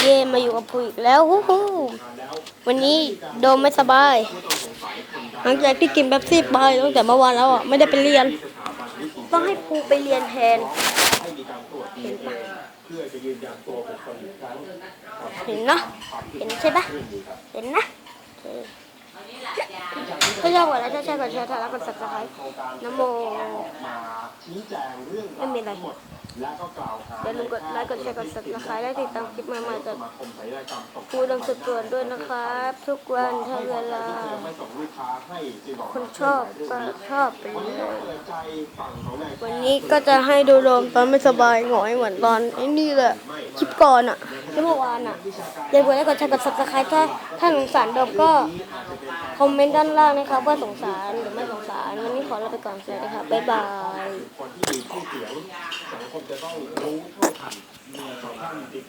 เย่มาอยู่กับผูอีกแล้วฮู้ฮู้วันนี้โดมไม่สบาย หลังจากที่กินแป๊บซี่ไปตั้งแต่เมื่อวานแล้วอะไม่ได้ไปเรียน ต้องให้ภูไปเรียนแทนเห็นปะเห็นนะเห็นใช่ปะเห็นนะโอเคก็ยากว่าแล้วถ้าใช่กว่าแชร์ถ้าแล้วกดสับสไครต์นโมไม่มีอะไร อย่าลืมกดไลค์กดแชร์กด subscribe และติดตามคลิปใหม่ๆจากผู้ดำสุดส่วนด้วยนะครับ ทุกวันถ้าเวลาคนชอบก็ชอบไปเลยวันนี้ก็จะให้ดูโดมตอนไม่สบายหงอยเหมือนตอนไอ้นี่แหละคลิปก่อนอะที่เมื่อวานอะอย่าลืมกดไลค์กดแชร์กด subscribe ถ้าถ้าสงสารโดมก็คอมเมนต์ด้านล่างนะครับว่าสงสารหรือไม่สงสารวันนี้ขอลาไปก่อนสวัสดีครับบ๊ายบาย คงจะต้องรู้เท่าทันเมียของท่านจริ